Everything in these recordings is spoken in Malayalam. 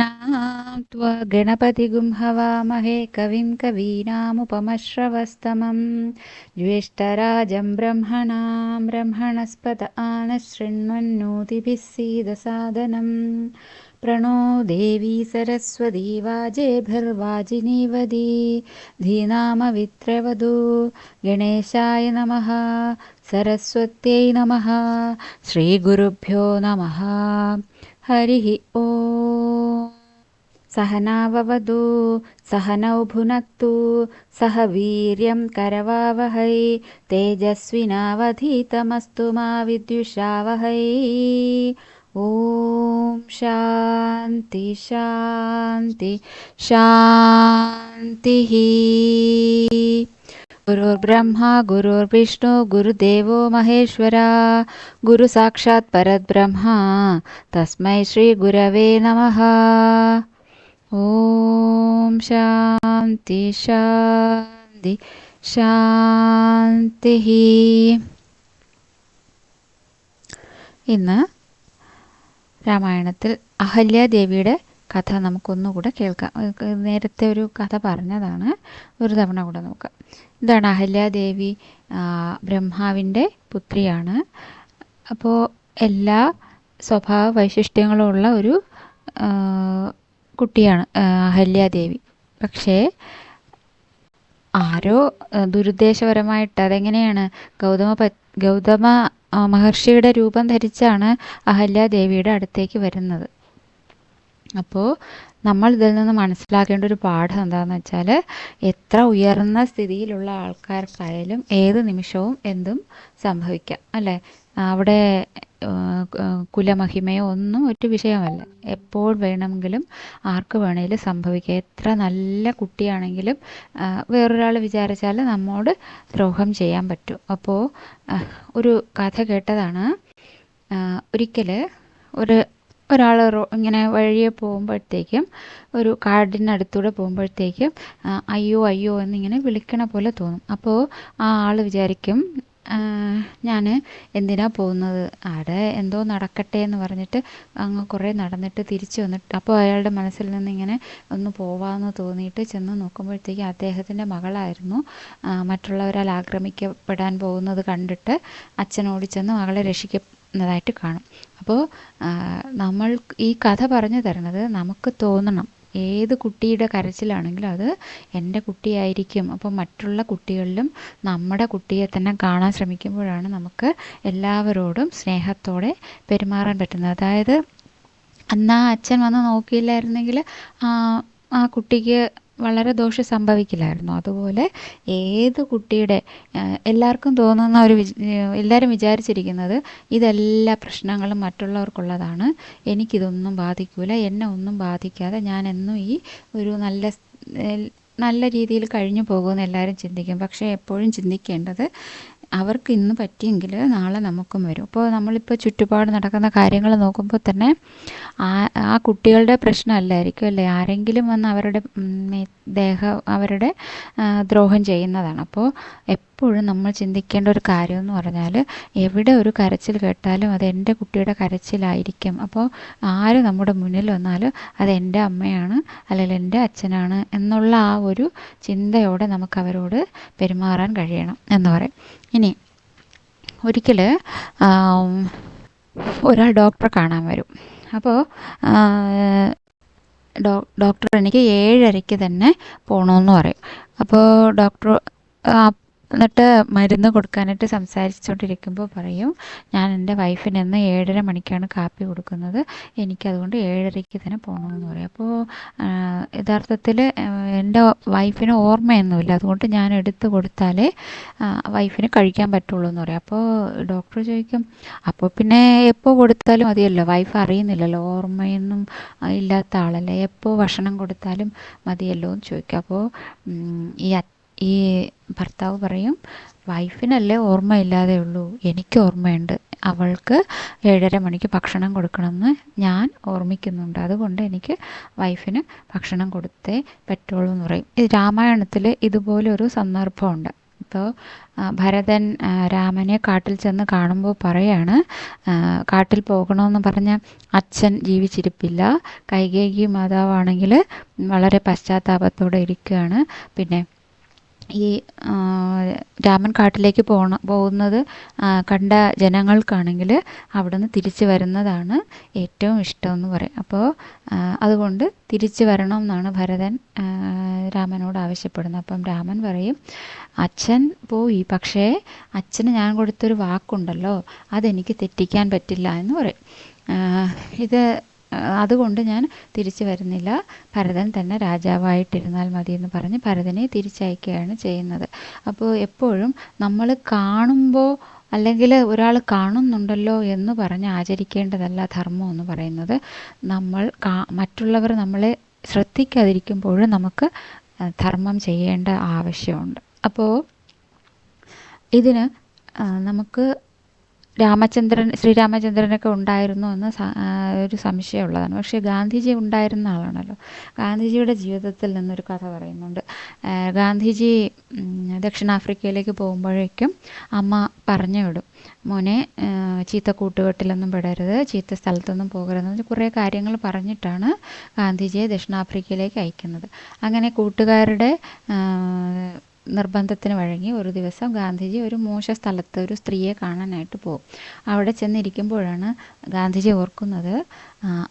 त्वा गणपतिगुं हवामहे कविं कवीनामुपमश्रवस्तमं ज्येष्ठराजं ब्रह्मणां ब्रह्मणस्पत आनशृण्वन्नोतिभिः सीदसादनं प्रणो देवी सरस्वती वाजेभिर्वाजिनीवदी धीनामवित्रवधू गणेशाय नमः। सरस्वत्यै नमः। श्रीगुरुभ्यो नमः हरिः ॐ सहनाववतु सहनौ भुनक्तु सह वीर्यं करवावहै तेजस्विनावधीतमस्तु मा विद्युषावहै। ॐ शान्ति शान्ति शान्तिः गुरुर्ब्रह्मा गुरुर्विष्णु गुरुदेवो महेश्वरा गुरुसाक्षात् परब्रह्मा तस्मै श्रीगुरवे नमः ॐ शान्ति शान्ति ശാന്തിः ഇന്ന് രാമായണത്തിൽ അഹല്യാദേവിയുടെ കഥ നമുക്കൊന്നുകൂടെ കേൾക്കാം. നേരത്തെ ഒരു കഥ പറഞ്ഞതാണ്. ഒരു തവണ കൂടെ നോക്കാം. ഇതാണ് അഹല്യാദേവി ബ്രഹ്മാവിന്റെ പുത്രിയാണ്. അപ്പോൾ എല്ലാ സ്വഭാവ വൈശിഷ്ട്യങ്ങളുമുള്ള ഒരു കുട്ടിയാണ് അഹല്യാദേവി പക്ഷേ ആരോ ദുരുദ്ദേശപരമായിട്ട് അതെങ്ങനെയാണ് ഗൗതമ പ- ഗൗതമ മഹർഷിയുടെ രൂപം ധരിച്ചാണ് അഹല്യാദേവിയുടെ അടുത്തേക്ക് വരുന്നത്. അപ്പോൾ നമ്മൾ ഇതിൽ നിന്ന് മനസ്സിലാക്കേണ്ട ഒരു പാഠം എന്താണെന്ന് വെച്ചാൽ എത്ര ഉയർന്ന സ്ഥിതിയിലുള്ള ആൾക്കാർക്കായാലും ഏത് നിമിഷവും എന്തും സംഭവിക്കാം അല്ലേ? അവിടെ കുലമഹിമയോ ഒന്നും ഒരു വിഷയമല്ല. എപ്പോൾ വേണമെങ്കിലും ആർക്ക് വേണമെങ്കിലും സംഭവിക്കുക എത്ര നല്ല കുട്ടിയാണെങ്കിലും വേറൊരാൾ വിചാരിച്ചാൽ നമ്മോട് ദ്രോഹം ചെയ്യാൻ പറ്റും. അപ്പോൾ ഒരു കഥ കേട്ടതാണ്. ഒരിക്കൽ ഒരു ഒരാൾ ഇങ്ങനെ വഴിയെ പോകുമ്പോഴത്തേക്കും ഒരു കാടിനടുത്തൂടെ പോകുമ്പോഴത്തേക്കും അയ്യോ അയ്യോ എന്നിങ്ങനെ വിളിക്കണ പോലെ തോന്നും. അപ്പോൾ ആ ആൾ വിചാരിക്കും ഞാൻ എന്തിനാ പോകുന്നത്? അവിടെ എന്തോ നടക്കട്ടെ എന്ന് പറഞ്ഞിട്ട് അങ്ങ് കുറേ നടന്നിട്ട് തിരിച്ചു വന്നിട്ട് അപ്പോൾ അയാളുടെ മനസ്സിൽ നിന്ന് ഇങ്ങനെ ഒന്ന് പോവാമെന്ന് തോന്നിയിട്ട് ചെന്ന് നോക്കുമ്പോഴത്തേക്ക് അദ്ദേഹത്തിന്റെ മകളായിരുന്നു. മറ്റുള്ളവരാൽ ആക്രമിക്കപ്പെടാൻ പോകുന്നത് കണ്ടിട്ട് അച്ഛൻ ചെന്ന് മകളെ രക്ഷിക്കുന്നതായിട്ട് കാണും. അപ്പോൾ നമ്മൾ ഈ കഥ പറഞ്ഞു തരുന്നത് നമുക്ക് തോന്നണം ഏത് കുട്ടിയുടെ കരച്ചിലാണെങ്കിലും അത് എന്റെ കുട്ടിയായിരിക്കും. അപ്പോൾ മറ്റുള്ള കുട്ടികളിലും നമ്മുടെ കുട്ടിയെ തന്നെ കാണാൻ ശ്രമിക്കുമ്പോഴാണ് നമുക്ക് എല്ലാവരോടും സ്നേഹത്തോടെ പെരുമാറാൻ പറ്റുന്നത്. അതായത് അന്ന് ആ അച്ഛൻ വന്ന് നോക്കിയില്ലായിരുന്നെങ്കിൽ ആ കുട്ടിക്ക് വളരെ ദോഷം സംഭവിക്കില്ലായിരുന്നു. അതുപോലെ ഏത് കുട്ടിയുടെ എല്ലാവർക്കും തോന്നുന്ന ഒരു എല്ലാവരും വിചാരിച്ചിരിക്കുന്നത് ഇതെല്ലാ പ്രശ്നങ്ങളും മറ്റുള്ളവർക്കുള്ളതാണ്. എനിക്കിതൊന്നും ബാധിക്കൂല എന്നെ ഒന്നും ബാധിക്കാതെ ഞാൻ എന്നും ഈ ഒരു നല്ല നല്ല രീതിയിൽ കഴിഞ്ഞു പോകുമെന്ന് എല്ലാവരും ചിന്തിക്കും. പക്ഷേ എപ്പോഴും ചിന്തിക്കേണ്ടത് അവർക്ക് ഇന്ന് പറ്റിയെങ്കിൽ നാളെ നമുക്കും വരും. അപ്പോൾ നമ്മളിപ്പോൾ ചുറ്റുപാട് നടക്കുന്ന കാര്യങ്ങൾ നോക്കുമ്പോൾ തന്നെ ആ ആ കുട്ടികളുടെ പ്രശ്നമല്ലായിരിക്കും അല്ലേ? ആരെങ്കിലും വന്ന് അവരുടെ ദേഹ അവരുടെ ദ്രോഹം ചെയ്യുന്നതാണ്. അപ്പോൾ എപ്പോഴും നമ്മൾ ചിന്തിക്കേണ്ട ഒരു കാര്യം എന്ന് പറഞ്ഞാൽ എവിടെ ഒരു കരച്ചിൽ കേട്ടാലും അത് എന്റെ കുട്ടിയുടെ കരച്ചിലായിരിക്കും. അപ്പോൾ ആര് നമ്മുടെ മുന്നിൽ വന്നാലും അത് എന്റെ അമ്മയാണ് അല്ലെങ്കിൽ എന്റെ അച്ഛനാണ് എന്നുള്ള ആ ഒരു ചിന്തയോടെ നമുക്ക് അവരോട് പെരുമാറാൻ കഴിയണം എന്ന് പറയും. ഇനി ഒരിക്കൽ ഒരാൾ ഡോക്ടറെ കാണാൻ വരും. അപ്പോൾ ഡോ ഡോക്ടർ എനിക്ക് ഏഴരയ്ക്ക് തന്നെ പോകണമെന്ന് പറയും. അപ്പോൾ ഡോക്ടർ എന്നിട്ട് മരുന്ന് കൊടുക്കാനായിട്ട് സംസാരിച്ചുകൊണ്ടിരിക്കുമ്പോൾ പറയും ഞാൻ എന്റെ വൈഫിന് ഇന്ന് ഏഴര മണിക്കാണ് കാപ്പി കൊടുക്കുന്നത്. എനിക്കതുകൊണ്ട് ഏഴരയ്ക്ക് തന്നെ പോകണമെന്ന് പറയും. അപ്പോൾ യഥാർത്ഥത്തിൽ എന്റെ വൈഫിന് ഓർമ്മയൊന്നുമില്ല. അതുകൊണ്ട് ഞാൻ എടുത്ത് കൊടുത്താലേ വൈഫിന് കഴിക്കാൻ പറ്റുള്ളൂ എന്ന് പറയും. അപ്പോൾ ഡോക്ടർ ചോദിക്കും അപ്പോൾ പിന്നെ എപ്പോൾ കൊടുത്താലും മതിയല്ലോ? വൈഫ് അറിയുന്നില്ലല്ലോ? ഓർമ്മയൊന്നും ഇല്ലാത്ത ആളല്ലേ? എപ്പോൾ ഭക്ഷണം കൊടുത്താലും മതിയല്ലോ? എന്ന് ചോദിക്കും. അപ്പോൾ ഈ ഈ ഭർത്താവ് പറയും വൈഫിനല്ലേ ഓർമ്മയില്ലാതെ ഉള്ളൂ. എനിക്ക് ഓർമ്മയുണ്ട്. അവൾക്ക് ഏഴര മണിക്ക് ഭക്ഷണം കൊടുക്കണമെന്ന് ഞാൻ ഓർമ്മിക്കുന്നുണ്ട്. അതുകൊണ്ട് എനിക്ക് വൈഫിന് ഭക്ഷണം കൊടുത്തേ പറ്റുള്ളൂ എന്ന് പറയും. ഇത് രാമായണത്തിൽ ഇതുപോലെ ഒരു സന്ദർഭമുണ്ട്. ഇപ്പോൾ ഭരതൻ രാമനെ കാട്ടിൽ ചെന്ന് കാണുമ്പോൾ പറയാണ് കാട്ടിൽ പോകണമെന്ന് പറഞ്ഞ അച്ഛൻ ജീവിച്ചിരിപ്പില്ല. കൈകേകി മാതാവാണെങ്കിൽ വളരെ പശ്ചാത്താപത്തോടെ ഇരിക്കുകയാണ്. പിന്നെ ഈ രാമൻ കാട്ടിലേക്ക് പോണ പോകുന്നത് കണ്ട ജനങ്ങൾക്കാണെങ്കിൽ അവിടെ നിന്ന് തിരിച്ചു വരുന്നതാണ് ഏറ്റവും ഇഷ്ടം എന്ന് പറയും അപ്പോൾ അതുകൊണ്ട് തിരിച്ചു വരണം എന്നാണ് ഭരതൻ രാമനോട് ആവശ്യപ്പെടുന്നത്. അപ്പം രാമൻ പറയും അച്ഛൻ പോയി പക്ഷേ അച്ഛന് ഞാൻ കൊടുത്തൊരു വാക്കുണ്ടല്ലോ അതെനിക്ക് തെറ്റിക്കാൻ പറ്റില്ല എന്ന് പറയും. ഇത് അതുകൊണ്ട് ഞാൻ തിരിച്ചു വരുന്നില്ല. ഭരതൻ തന്നെ രാജാവായിട്ടിരുന്നാൽ മതി എന്ന് പറഞ്ഞ് ഭരതനെ തിരിച്ചയക്കുകയാണ് ചെയ്യുന്നത്. അപ്പോൾ എപ്പോഴും നമ്മൾ കാണുമ്പോൾ അല്ലെങ്കിൽ ഒരാൾ കാണുന്നുണ്ടല്ലോ എന്ന് പറഞ്ഞ് ആചരിക്കേണ്ടതല്ല ധർമ്മം എന്ന് പറയുന്നത്. നമ്മൾ മറ്റുള്ളവർ നമ്മളെ ശ്രദ്ധിക്കാതിരിക്കുമ്പോഴും നമുക്ക് ധർമ്മം ചെയ്യേണ്ട ആവശ്യമുണ്ട്. അപ്പോൾ ഇതിന് നമുക്ക് രാമചന്ദ്രൻ ശ്രീരാമചന്ദ്രനൊക്കെ ഉണ്ടായിരുന്നു എന്ന് ഒരു സംശയമുള്ളതാണ്. പക്ഷേ ഗാന്ധിജി ഉണ്ടായിരുന്ന ആളാണല്ലോ. ഗാന്ധിജിയുടെ ജീവിതത്തിൽ നിന്നൊരു കഥ പറയുന്നുണ്ട്. ഗാന്ധിജി ദക്ഷിണാഫ്രിക്കയിലേക്ക് പോകുമ്പോഴേക്കും അമ്മ പറഞ്ഞു വിടും മോനെ ചീത്ത കൂട്ടുകെട്ടിലൊന്നും പെടരുത് ചീത്ത സ്ഥലത്തൊന്നും പോകരുതെന്ന് കുറേ കാര്യങ്ങൾ പറഞ്ഞിട്ടാണ് ഗാന്ധിജിയെ ദക്ഷിണാഫ്രിക്കയിലേക്ക് അയക്കുന്നത്. അങ്ങനെ കൂട്ടുകാരുടെ നിർബന്ധത്തിന് വഴങ്ങി ഒരു ദിവസം ഗാന്ധിജി ഒരു മോശ സ്ഥലത്ത് ഒരു സ്ത്രീയെ കാണാനായിട്ട് പോകും. അവിടെ ചെന്നിരിക്കുമ്പോഴാണ് ഗാന്ധിജി ഓർക്കുന്നത്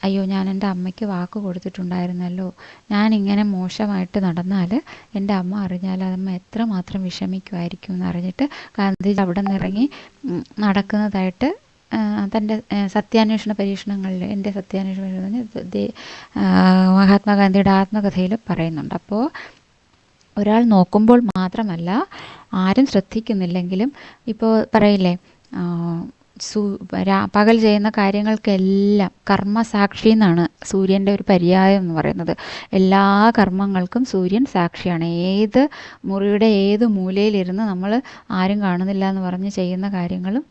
അയ്യോ ഞാൻ എന്റെ അമ്മയ്ക്ക് വാക്ക് കൊടുത്തിട്ടുണ്ടായിരുന്നല്ലോ. ഞാൻ ഇങ്ങനെ മോശമായിട്ട് നടന്നാൽ എന്റെ അമ്മ അറിഞ്ഞാൽ അമ്മ എത്രമാത്രം വിഷമിക്കുമായിരിക്കും എന്ന് അറിഞ്ഞിട്ട് ഗാന്ധിജി അവിടെ നിന്നിറങ്ങി നടക്കുന്നതായിട്ട് തന്റെ സത്യാന്വേഷണ പരീക്ഷണങ്ങളിൽ എന്റെ സത്യാന്വേഷണ മഹാത്മാഗാന്ധിയുടെ ആത്മകഥയിൽ പറയുന്നുണ്ട്. അപ്പോൾ ഒരാൾ നോക്കുമ്പോൾ മാത്രമല്ല ആരും ശ്രദ്ധിക്കുന്നില്ലെങ്കിലും ഇപ്പോൾ പറയില്ലേ സൂ പകൽ ചെയ്യുന്ന കാര്യങ്ങൾക്കെല്ലാം കർമ്മസാക്ഷി എന്നാണ് സൂര്യന്റെ ഒരു പര്യായം എന്ന് പറയുന്നത്. എല്ലാ കർമ്മങ്ങൾക്കും സൂര്യൻ സാക്ഷിയാണ്. ഏത് മുറിയുടെ ഏത് മൂലയിലിരുന്ന് നമ്മൾ ആരും കാണുന്നില്ല എന്ന് പറഞ്ഞ് ചെയ്യുന്ന കാര്യങ്ങളും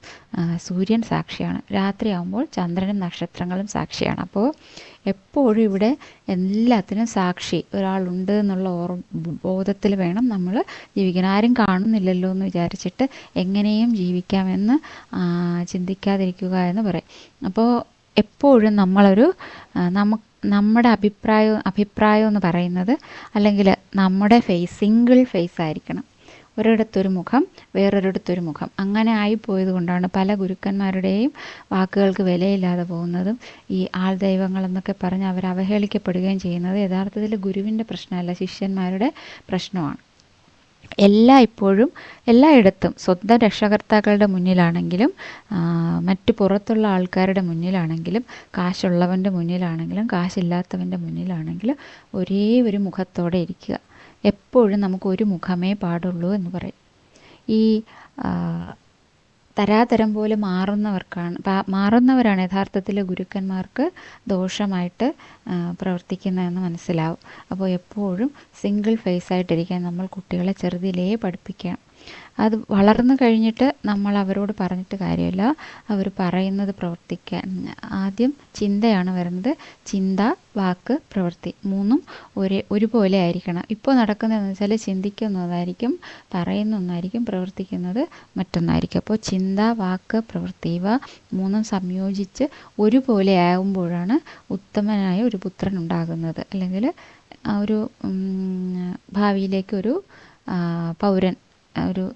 സൂര്യൻ സാക്ഷിയാണ്. രാത്രിയാകുമ്പോൾ ചന്ദ്രനും നക്ഷത്രങ്ങളും സാക്ഷിയാണ്. അപ്പോൾ എപ്പോഴും ഇവിടെ എല്ലാത്തിനും സാക്ഷി ഒരാളുണ്ട് എന്നുള്ള ഓർ ബോധത്തിൽ വേണം നമ്മൾ ജീവിക്കാൻ. ആരും കാണുന്നില്ലല്ലോ എന്ന് വിചാരിച്ചിട്ട് എങ്ങനെയും ജീവിക്കാമെന്ന് ചിന്തിക്കാതിരിക്കുക എന്ന് പറയും. അപ്പോൾ എപ്പോഴും നമ്മളൊരു നമുക്ക് നമ്മുടെ അഭിപ്രായം അഭിപ്രായം എന്ന് പറയുന്നത് അല്ലെങ്കിൽ നമ്മുടെ ഫേസ് സിംഗിൾ ഫേസ് ആയിരിക്കണം. ഒരിടത്തൊരു മുഖം വേറൊരിടത്തൊരു മുഖം. അങ്ങനെ ആയിപ്പോയത് കൊണ്ടാണ് പല ഗുരുക്കന്മാരുടെയും വാക്കുകൾക്ക് വിലയില്ലാതെ പോകുന്നതും ഈ ആൾ ദൈവങ്ങളെന്നൊക്കെ പറഞ്ഞ് അവർ അവഹേളിക്കപ്പെടുകയും ചെയ്യുന്നത് യഥാർത്ഥത്തിൽ ഗുരുവിന്റെ പ്രശ്നമല്ല ശിഷ്യന്മാരുടെ പ്രശ്നമാണ്. എല്ലാ ഇപ്പോഴും എല്ലായിടത്തും സ്വന്തം രക്ഷകർത്താക്കളുടെ മുന്നിലാണെങ്കിലും മറ്റു പുറത്തുള്ള ആൾക്കാരുടെ മുന്നിലാണെങ്കിലും കാശുള്ളവന്റെ മുന്നിലാണെങ്കിലും കാശില്ലാത്തവന്റെ മുന്നിലാണെങ്കിലും ഒരേ ഒരു മുഖത്തോടെ ഇരിക്കുക. എപ്പോഴും നമുക്ക് ഒരു മുഖമേ പാടുള്ളൂ എന്ന് പറയും. ഈ തരാതരം പോലെ മാറുന്നവർക്കാണ് മാറുന്നവരാണ് യഥാർത്ഥത്തിൽ ഗുരുക്കന്മാർക്ക് ദോഷമായിട്ട് പ്രവർത്തിക്കുന്നതെന്ന് മനസ്സിലാവും. അപ്പോൾ എപ്പോഴും സിംഗിൾ ഫേസ് ആയിട്ടിരിക്കാൻ നമ്മൾ കുട്ടികളെ ചെറുതിലേ പഠിപ്പിക്കണം അത് വളർന്നു കഴിഞ്ഞിട്ട് നമ്മൾ അവരോട് പറഞ്ഞിട്ട് കാര്യമില്ല. അവർ പറയുന്നത് പ്രവർത്തിക്കാൻ ആദ്യം ചിന്തയാണ് വരുന്നത്. ചിന്ത വാക്ക് പ്രവൃത്തി മൂന്നും ഒരേ ഒരുപോലെ ആയിരിക്കണം. ഇപ്പോൾ നടക്കുന്നതെന്ന് വെച്ചാൽ ചിന്തിക്കുന്നതായിരിക്കും പറയുന്ന ഒന്നായിരിക്കും പ്രവർത്തിക്കുന്നത് മറ്റൊന്നായിരിക്കും. അപ്പോൾ ചിന്ത വാക്ക് പ്രവൃത്തി ഇവ മൂന്നും സംയോജിച്ച് ഒരുപോലെ ആകുമ്പോഴാണ് ഉത്തമനായ ഒരു പുത്രൻ ഉണ്ടാകുന്നത്. അല്ലെങ്കിൽ ഒരു ഭാവിയിലേക്കൊരു പൗരൻ ഒരു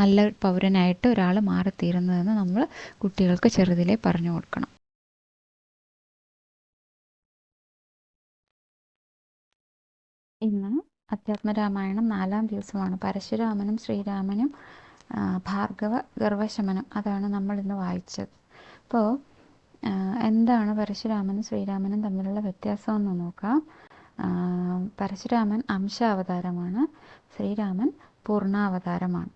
നല്ല പൗരനായിട്ട് ഒരാൾ മാറിത്തീരുന്നതെന്ന് നമ്മൾ കുട്ടികൾക്ക് ചെറുതിലേ പറഞ്ഞു കൊടുക്കണം. ഇന്ന് അധ്യാത്മരാമായണം നാലാം ദിവസമാണ്. പരശുരാമനും ശ്രീരാമനും ഭാർഗവ ഗർവശമനം അതാണ് നമ്മൾ ഇന്ന് വായിച്ചത്. അപ്പോൾ എന്താണ് പരശുരാമനും ശ്രീരാമനും തമ്മിലുള്ള വ്യത്യാസം എന്ന് നോക്കാം. പരശുരാമൻ അംശാവതാരമാണ്. ശ്രീരാമൻ പൂർണാവതാരമാണ്.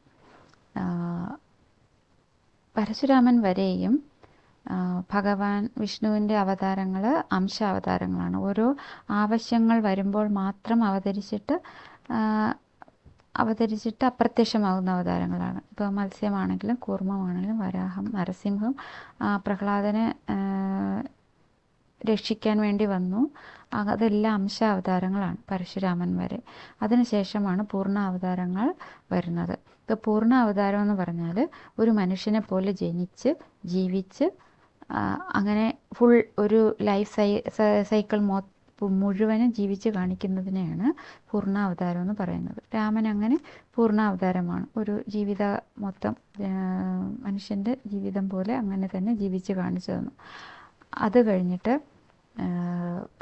പരശുരാമൻ വരെയും ഭഗവാൻ വിഷ്ണുവിന്റെ അവതാരങ്ങൾ അംശാവതാരങ്ങളാണ്. ഓരോ ആവശ്യങ്ങൾ വരുമ്പോൾ മാത്രം അവതരിച്ചിട്ട് അവതരിച്ചിട്ട് അപ്രത്യക്ഷമാകുന്ന അവതാരങ്ങളാണ്. ഇപ്പോൾ മത്സ്യമാണെങ്കിലും കൂർമ്മമാണെങ്കിലും വരാഹം നരസിംഹം പ്രഹ്ലാദനെ രക്ഷിക്കാൻ വേണ്ടി വന്നു. അതെല്ലാം അംശാവതാരങ്ങളാണ് പരശുരാമൻ വരെ. അതിനുശേഷമാണ് പൂർണ അവതാരങ്ങൾ വരുന്നത്. ഇപ്പോൾ പൂർണ അവതാരം എന്ന് പറഞ്ഞാൽ ഒരു മനുഷ്യനെ പോലെ ജനിച്ച് ജീവിച്ച് അങ്ങനെ ഫുൾ ഒരു ലൈഫ് സൈ സൈക്കിൾ മൊ മുഴുവനും ജീവിച്ച് കാണിക്കുന്നതിനെയാണ് പൂർണ അവതാരം എന്ന് പറയുന്നത്. രാമൻ അങ്ങനെ പൂർണ അവതാരമാണ് ഒരു ജീവിത മൊത്തം മനുഷ്യന്റെ ജീവിതം പോലെ അങ്ങനെ തന്നെ ജീവിച്ച് കാണിച്ചു തന്നു. അത് കഴിഞ്ഞിട്ട്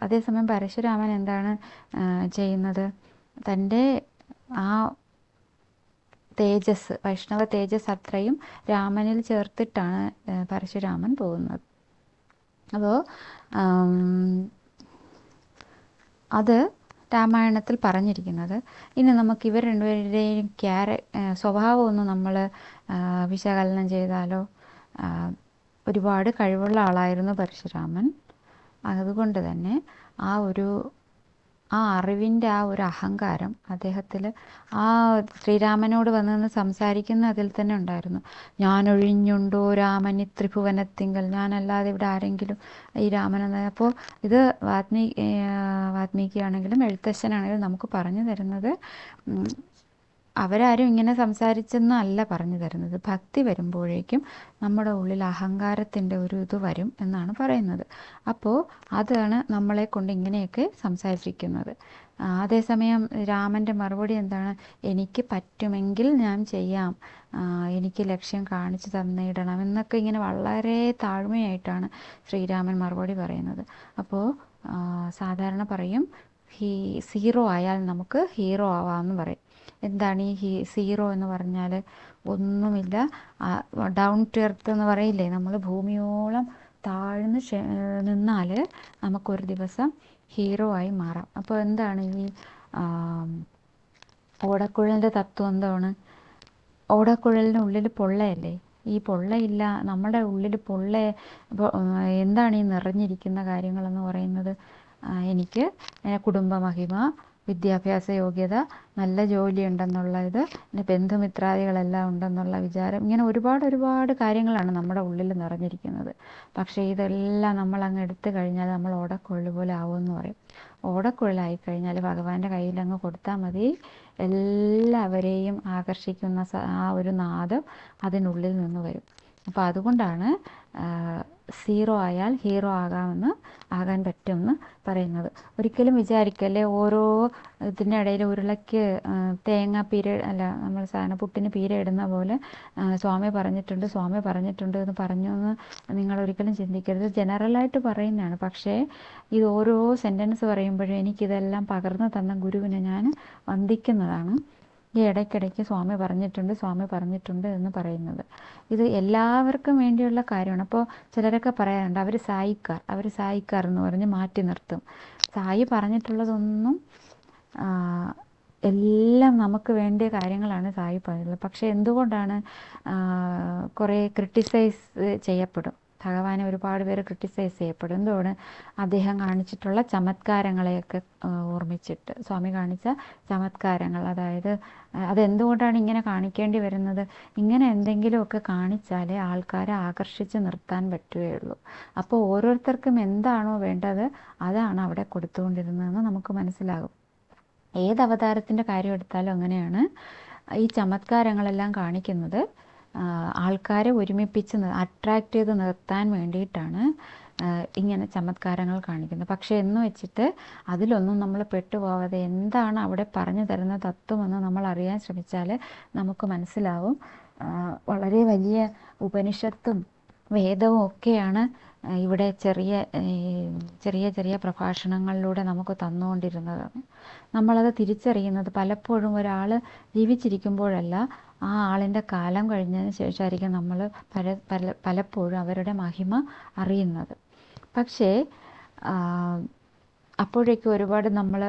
അതേസമയം പരശുരാമൻ എന്താണ് ചെയ്യുന്നത്? തന്റെ ആ തേജസ് വൈഷ്ണവ തേജസ് അത്രയും രാമനിൽ ചേർത്തിട്ടാണ് പരശുരാമൻ പോകുന്നത്. അപ്പോൾ അത് രാമായണത്തിൽ പറഞ്ഞിരിക്കുന്നത്. ഇനി നമുക്ക് ഇവർ രണ്ടുപേരുടെയും ക്യാര സ്വഭാവമൊന്നും നമ്മൾ വിശകലനം ചെയ്താലോ? ഒരുപാട് കഴിവുള്ള ആളായിരുന്നു പരശുരാമൻ. അതുകൊണ്ട് തന്നെ ആ ഒരു ആ അറിവിന്റെ ആ ഒരു അഹങ്കാരം അദ്ദേഹത്തിൽ ആ ശ്രീരാമനോട് വന്ന് നിന്ന് സംസാരിക്കുന്ന അതിൽ തന്നെ ഉണ്ടായിരുന്നു. ഞാൻ ഒഴിഞ്ഞുണ്ടോ രാമനി ത്രിഭുവനത്തിങ്കൽ ഞാനല്ലാതെ ഇവിടെ ആരെങ്കിലും ഈ രാമനെന്ന് അപ്പോൾ ഇത് വാത്മീ വാത്മീകിയാണെങ്കിലും എഴുത്തച്ഛനാണെങ്കിലും നമുക്ക് പറഞ്ഞു തരുന്നത് അവരാരും ഇങ്ങനെ സംസാരിച്ചെന്നും സംസാരിച്ചെന്നല്ല പറഞ്ഞു തരുന്നത്. ഭക്തി വരുമ്പോഴേക്കും നമ്മുടെ ഉള്ളിൽ അഹങ്കാരത്തിന്റെ ഒരു ഇത് വരും എന്നാണ് പറയുന്നത്. അപ്പോൾ അതാണ് നമ്മളെ കൊണ്ട് ഇങ്ങനെയൊക്കെ സംസാരിക്കുന്നത് അതേസമയം രാമന്റെ മറുപടി എന്താണ്? എനിക്ക് പറ്റുമെങ്കിൽ ഞാൻ ചെയ്യാം. എനിക്ക് ലക്ഷ്യം കാണിച്ചു തന്നിടണം. എന്നൊക്കെ ഇങ്ങനെ വളരെ താഴ്മയായിട്ടാണ് ശ്രീരാമൻ മറുപടി പറയുന്നത്. അപ്പോൾ സാധാരണ പറയും ഹീ സീറോ ആയാൽ നമുക്ക് ഹീറോ ആവാമെന്ന് പറയും. എന്താണ് ഈ സീറോ എന്ന് പറഞ്ഞാൽ ഒന്നുമില്ല. ഡൗൺ ടു എർത്ത് എന്ന് പറയില്ലേ നമ്മൾ ഭൂമിയോളം താഴ്ന്ന് നിന്നാൽ നമുക്കൊരു ദിവസം ഹീറോ ആയി മാറാം. അപ്പോൾ എന്താണ് ഈ ഓടക്കുഴലിന്റെ തത്വം എന്താണ്? ഓടക്കുഴലിന്റെ ഉള്ളിൽ പൊള്ളയല്ലേ? ഈ പൊള്ളയില്ല നമ്മുടെ ഉള്ളിൽ പൊള്ള എന്താണ് ഈ നിറഞ്ഞിരിക്കുന്ന കാര്യങ്ങളെന്ന് പറയുന്നത്? എനിക്ക് കുടുംബമഹിമ വിദ്യാഭ്യാസ യോഗ്യത നല്ല ജോലി ഉണ്ടെന്നുള്ള ഇത് പിന്നെ ബന്ധുമിത്രാദികളെല്ലാം ഉണ്ടെന്നുള്ള വിചാരം. ഇങ്ങനെ ഒരുപാട് ഒരുപാട് കാര്യങ്ങളാണ് നമ്മുടെ ഉള്ളിൽ നിറഞ്ഞിരിക്കുന്നത്. പക്ഷേ ഇതെല്ലാം നമ്മൾ അങ്ങ് എടുത്തു കഴിഞ്ഞാൽ നമ്മൾ ഓടക്കുഴൽ പോലെ ആവുമെന്ന് പറയും. ഓടക്കുഴലായി കഴിഞ്ഞാൽ ഭഗവാന്റെ കയ്യിൽ അങ്ങ് കൊടുത്താൽ മതി. എല്ലാവരെയും ആകർഷിക്കുന്ന ആ ഒരു നാദം അതിനുള്ളിൽ നിന്ന് വരും. അപ്പോൾ അതുകൊണ്ടാണ് സീറോ ആയാൽ ഹീറോ ആകാമെന്ന് ആകാൻ പറ്റുമെന്ന് പറയുന്നത്. ഒരിക്കലും വിചാരിക്കല്ലേ ഓരോ ഇതിന്റെ ഇടയിൽ ഉരുളയ്ക്ക് തേങ്ങ പീര അല്ല നമ്മൾ സാധന പുട്ടിന് പീര ഇടുന്ന പോലെ സ്വാമി പറഞ്ഞിട്ടുണ്ട് സ്വാമി പറഞ്ഞിട്ടുണ്ട് എന്ന് പറഞ്ഞു എന്ന് നിങ്ങൾ ഒരിക്കലും ചിന്തിക്കരുത്. ജനറലായിട്ട് പറയുന്നതാണ്. പക്ഷേ ഇത് ഓരോ സെന്റൻസ് പറയുമ്പോഴും എനിക്കിതെല്ലാം പകർന്നു തന്ന ഗുരുവിനെ ഞാൻ വന്ദിക്കുന്നതാണ്. ഈ ഇടയ്ക്കിടയ്ക്ക് സ്വാമി പറഞ്ഞിട്ടുണ്ട് സ്വാമി പറഞ്ഞിട്ടുണ്ട് എന്ന് പറയുന്നത്. ഇത് എല്ലാവർക്കും വേണ്ടിയുള്ള കാര്യമാണ്. അപ്പോൾ ചിലരൊക്കെ പറയാറുണ്ട് അവർ സായിക്കാർ അവർ സായിക്കാർ എന്ന് പറഞ്ഞ് മാറ്റി നിർത്തും. സായി പറഞ്ഞിട്ടുള്ളതൊന്നും എല്ലാം നമുക്ക് വേണ്ടിയ കാര്യങ്ങളാണ് സായി പറഞ്ഞിട്ടുള്ളത്. പക്ഷേ എന്തുകൊണ്ടാണ് കുറേ ക്രിട്ടിസൈസ് ചെയ്യപ്പെടും? ഭഗവാനെ ഒരുപാട് പേര് ക്രിട്ടിസൈസ് ചെയ്യപ്പെടും. എന്തുകൊണ്ട് അദ്ദേഹം കാണിച്ചിട്ടുള്ള ചമത്കാരങ്ങളെയൊക്കെ ഓർമ്മിച്ചിട്ട്. സ്വാമി കാണിച്ച ചമത്കാരങ്ങൾ. അതായത് അതെന്തുകൊണ്ടാണ് ഇങ്ങനെ കാണിക്കേണ്ടി വരുന്നത്? ഇങ്ങനെ എന്തെങ്കിലുമൊക്കെ കാണിച്ചാലേ ആൾക്കാരെ ആകർഷിച്ച് നിർത്താൻ പറ്റുകയുള്ളൂ. അപ്പോൾ ഓരോരുത്തർക്കും എന്താണോ വേണ്ടത് അതാണ് അവിടെ കൊടുത്തുകൊണ്ടിരുന്നതെന്ന് നമുക്ക് മനസ്സിലാകും. ഏത് അവതാരത്തിന്റെ കാര്യം എടുത്താലും അങ്ങനെയാണ് ഈ ചമത്കാരങ്ങളെല്ലാം കാണിക്കുന്നത്. ആൾക്കാരെ ഒരുമിപ്പിച്ച് അട്രാക്റ്റ് ചെയ്ത് നിർത്താൻ വേണ്ടിയിട്ടാണ് ഇങ്ങനെ ചമത്കാരങ്ങൾ കാണിക്കുന്നത്. പക്ഷേ എന്ന് വെച്ചിട്ട് അതിലൊന്നും നമ്മൾ പെട്ടുപോവാതെ എന്താണ് അവിടെ പറഞ്ഞു തരുന്ന തത്വമെന്ന് നമ്മൾ അറിയാൻ ശ്രമിച്ചാൽ നമുക്ക് മനസ്സിലാവും. വളരെ വലിയ ഉപനിഷത്തും വേദവും ഒക്കെയാണ് ഇവിടെ ചെറിയ ചെറിയ ചെറിയ പ്രഭാഷണങ്ങളിലൂടെ നമുക്ക് തന്നുകൊണ്ടിരുന്നത്. നമ്മളത് തിരിച്ചറിയുന്നത് പലപ്പോഴും ഒരാൾ ജീവിച്ചിരിക്കുമ്പോഴല്ല ആ ആളിന്റെ കാലം കഴിഞ്ഞതിന് ശേഷമായിരിക്കും നമ്മൾ പല പല പലപ്പോഴും അവരുടെ മഹിമ അറിയുന്നത്. പക്ഷേ അപ്പോഴേക്കും ഒരുപാട് നമ്മൾ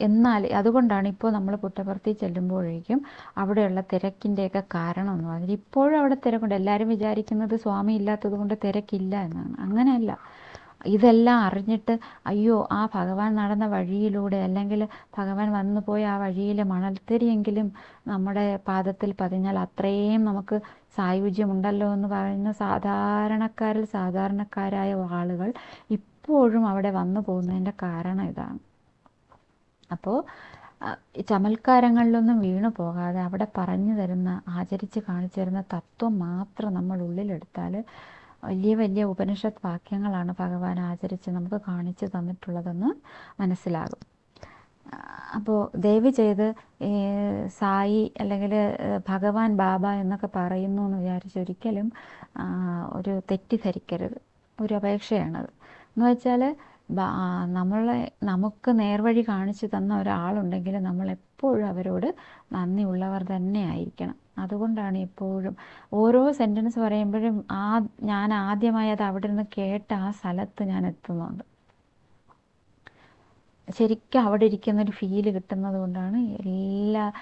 എന്നാൽ അതുകൊണ്ടാണ് ഇപ്പോൾ നമ്മൾ പുട്ടപർത്തി ചെല്ലുമ്പോഴേക്കും അവിടെയുള്ള തിരക്കിന്റെയൊക്കെ കാരണം എന്ന് പറഞ്ഞാൽ ഇപ്പോഴും അവിടെ തിരക്കുണ്ട്. എല്ലാവരും വിചാരിക്കുന്നത് സ്വാമി ഇല്ലാത്തത് കൊണ്ട് തിരക്കില്ല എന്നാണ്. അങ്ങനെയല്ല. ഇതെല്ലാം അറിഞ്ഞിട്ട് അയ്യോ ആ ഭഗവാൻ നടന്ന വഴിയിലൂടെ അല്ലെങ്കിൽ ഭഗവാൻ വന്നു പോയ ആ വഴിയിലെ മണൽത്തരിയെങ്കിലും നമ്മുടെ പാദത്തിൽ പതിഞ്ഞാൽ അത്രയും നമുക്ക് സായുജ്യമുണ്ടല്ലോ എന്ന് പറയുന്ന സാധാരണക്കാരിൽ സാധാരണക്കാരായ ആളുകൾ ഇപ്പോഴും അവിടെ വന്നു പോകുന്നതിന്റെ കാരണം ഇതാണ്. അപ്പോൾ ചമൽക്കാരങ്ങളിലൊന്നും വീണു പോകാതെ അവിടെ പറഞ്ഞു തരുന്ന ആചരിച്ച് കാണിച്ചു തരുന്ന തത്വം മാത്രം നമ്മൾ ഉള്ളിലെടുത്താൽ വലിയ വലിയ ഉപനിഷത്ത് വാക്യങ്ങളാണ് ഭഗവാൻ ആചരിച്ച് നമുക്ക് കാണിച്ചു തന്നിട്ടുള്ളതെന്ന് മനസ്സിലാകും. അപ്പോൾ ദയവ് ചെയ്ത് സായി അല്ലെങ്കിൽ ഭഗവാൻ ബാബ എന്നൊക്കെ പറയുന്നു എന്ന് വിചാരിച്ച് ഒരിക്കലും ഒരു തെറ്റിദ്ധരിക്കരുത്. ഒരു അപേക്ഷയാണത്. എന്ന് വെച്ചാൽ നമ്മളെ നമുക്ക് നേർവഴി കാണിച്ചു തന്ന ഒരാളുണ്ടെങ്കിൽ നമ്മൾ എപ്പോഴും അവരോട് നന്ദിയുള്ളവർ തന്നെ ആയിരിക്കണം. അതുകൊണ്ടാണ് എപ്പോഴും ഓരോ സെന്റൻസ് പറയുമ്പോഴും ആ ഞാൻ ആദ്യമായി അത് അവിടെ നിന്ന് കേട്ട ആ സ്ഥലത്ത് ഞാൻ എത്തുന്നുണ്ട് ശരിക്കും അവിടെ ഇരിക്കുന്നൊരു ഫീൽ കിട്ടുന്നത് കൊണ്ടാണ് എല്ലാ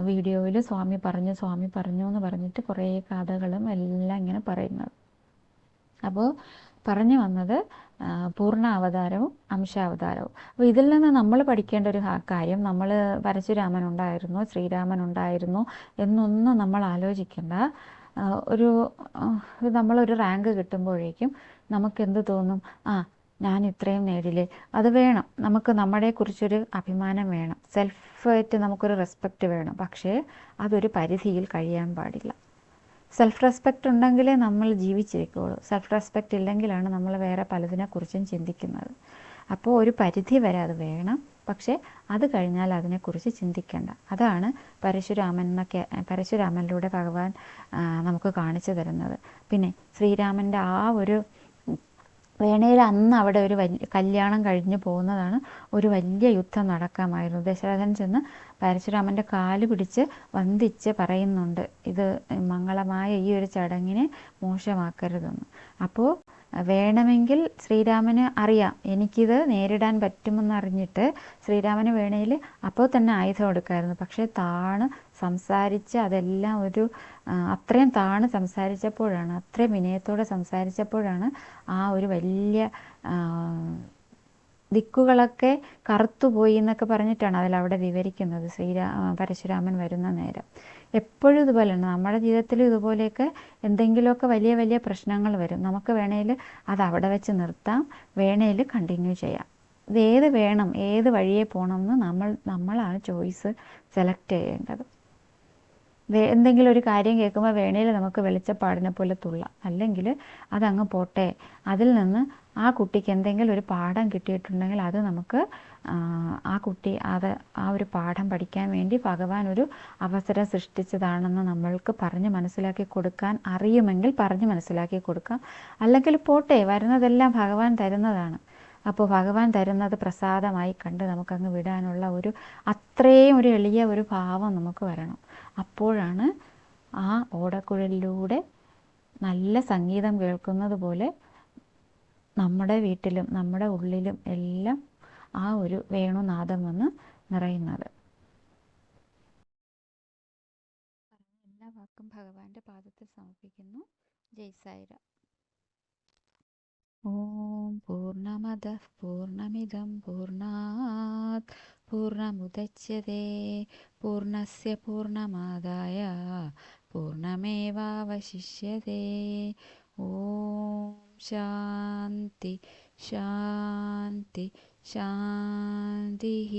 വീഡിയോയിലും സ്വാമി പറഞ്ഞു സ്വാമി പറഞ്ഞു എന്ന് പറഞ്ഞിട്ട് കുറേ കഥകളും എല്ലാം ഇങ്ങനെ പറയുന്നത്. അപ്പോൾ പറഞ്ഞു വന്നത് പൂർണ അവതാരവും അംശാവതാരവും. അപ്പോൾ ഇതിൽ നിന്ന് നമ്മൾ പഠിക്കേണ്ട ഒരു കാര്യം നമ്മൾ പരശുരാമൻ ഉണ്ടായിരുന്നു ശ്രീരാമൻ ഉണ്ടായിരുന്നു എന്നൊന്നും നമ്മൾ ആലോചിക്കേണ്ട. ഒരു നമ്മളൊരു റാങ്ക് കിട്ടുമ്പോഴേക്കും നമുക്ക് എന്ത് തോന്നും? ആ ഞാൻ ഇത്രയും നേടില്ലേ അത് വേണം. നമുക്ക് നമ്മളെക്കുറിച്ചൊരു അഭിമാനം വേണം. സെൽഫായിട്ട് നമുക്കൊരു റെസ്പെക്റ്റ് വേണം. പക്ഷേ അതൊരു പരിധിയിൽ കഴിയാൻ പാടില്ല. സെൽഫ് റെസ്പെക്റ്റ് ഉണ്ടെങ്കിലേ നമ്മൾ ജീവിച്ചിരിക്കുകയുള്ളൂ സെൽഫ് റെസ്പെക്റ്റ് ഇല്ലെങ്കിലാണ് നമ്മൾ വേറെ പലതിനെക്കുറിച്ചും ചിന്തിക്കുന്നത്. അപ്പോൾ ഒരു പരിധി വരെ അത് വേണം. പക്ഷേ അത് കഴിഞ്ഞാൽ അതിനെക്കുറിച്ച് ചിന്തിക്കേണ്ട. അതാണ് പരശുരാമൻ എന്നൊക്കെ പരശുരാമനിലൂടെ ഭഗവാൻ നമുക്ക് കാണിച്ചു തരുന്നത്. പിന്നെ ശ്രീരാമന്റെ ആ ഒരു വേണേൽ അന്ന് അവിടെ ഒരു വലിയ കല്യാണം കഴിഞ്ഞു പോകുന്നതാണ് ഒരു വലിയ യുദ്ധം നടക്കാമായിരുന്നു. ദശരഥൻ ചെന്ന് പരശുരാമന്റെ കാൽ പിടിച്ച് വന്ദിച്ച് പറയുന്നുണ്ട് ഇത് മംഗളമായ ഈ ഒരു ചടങ്ങിനെ മോശമാക്കരുതെന്ന്. അപ്പോൾ വേണമെങ്കിൽ ശ്രീരാമന് അറിയാം. എനിക്കിത് നേരിടാൻ പറ്റുമെന്നറിഞ്ഞിട്ട് ശ്രീരാമന് വേണേൽ അപ്പോൾ തന്നെ ആയുധം എടുക്കായിരുന്നു പക്ഷേ താണ് സംസാരിച്ച് അതെല്ലാം ഒരു അത്രയും താണ് സംസാരിച്ചപ്പോഴാണ് അത്രയും വിനയത്തോടെ സംസാരിച്ചപ്പോഴാണ് ആ ഒരു വലിയ ദിക്കുകളൊക്കെ കറുത്തുപോയി എന്നൊക്കെ പറഞ്ഞിട്ടാണ് അതിലവിടെ വിവരിക്കുന്നത്. ശ്രീരാ പരശുരാമൻ വരുന്ന നേരം. എപ്പോഴും ഇതുപോലെയാണ് നമ്മുടെ ജീവിതത്തിൽ ഇതുപോലെയൊക്കെ എന്തെങ്കിലുമൊക്കെ വലിയ വലിയ പ്രശ്നങ്ങൾ വരും. നമുക്ക് വേണേൽ അത് അവിടെ വെച്ച് നിർത്താം. വേണേൽ കണ്ടിന്യൂ ചെയ്യാം. ഇത് ഏത് വേണം ഏത് വഴിയെ പോകണം എന്ന് നമ്മൾ നമ്മളാണ് ചോയ്സ് സെലക്ട് ചെയ്യേണ്ടത്. എന്തെങ്കിലും ഒരു കാര്യം കേൾക്കുമ്പോൾ വേണേൽ നമുക്ക് വെളിച്ചപ്പാടിനെ പോലെ തുള്ളാം. അല്ലെങ്കിൽ അതങ്ങ് പോട്ടെ. അതിൽ നിന്ന് ആ കുട്ടിക്ക് എന്തെങ്കിലും ഒരു പാഠം കിട്ടിയിട്ടുണ്ടെങ്കിൽ അത് നമുക്ക് ആ കുട്ടി അത് ആ ഒരു പാഠം പഠിക്കാൻ വേണ്ടി ഭഗവാൻ ഒരു അവസരം സൃഷ്ടിച്ചതാണെന്ന് നമ്മൾക്ക് പറഞ്ഞ് മനസ്സിലാക്കി കൊടുക്കാൻ അറിയുമെങ്കിൽ പറഞ്ഞ് മനസ്സിലാക്കി കൊടുക്കാം. അല്ലെങ്കിൽ പോട്ടെ വരുന്നതെല്ലാം ഭഗവാൻ തരുന്നതാണ്. അപ്പോൾ ഭഗവാൻ തരുന്നത് പ്രസാദമായി കണ്ട് നമുക്കങ്ങ് വിടാനുള്ള ഒരു അത്രയും ഒരു എളിയ ഒരു ഭാവം നമുക്ക് വരണം. അപ്പോഴാണ് ആ ഓടക്കുഴലിലൂടെ നല്ല സംഗീതം കേൾക്കുന്നത് പോലെ നമ്മുടെ വീട്ടിലും നമ്മുടെ ഉള്ളിലും എല്ലാം ആ ഒരു വേണുനാദം വന്ന് നിറയുന്നത്. എല്ലാ വാക്കും ഭഗവാന്റെ പാദത്തിൽ സമർപ്പിക്കുന്നു. ജയ്സായിര ഓം പൂർണമദ പൂർണമിതം പൂർണാത് पूर्णमुदच्यते पूर्णस्य पूर्णमादाय पूर्णमेवावशिष्यते। ॐ शान्ति शान्ति शान्तिः।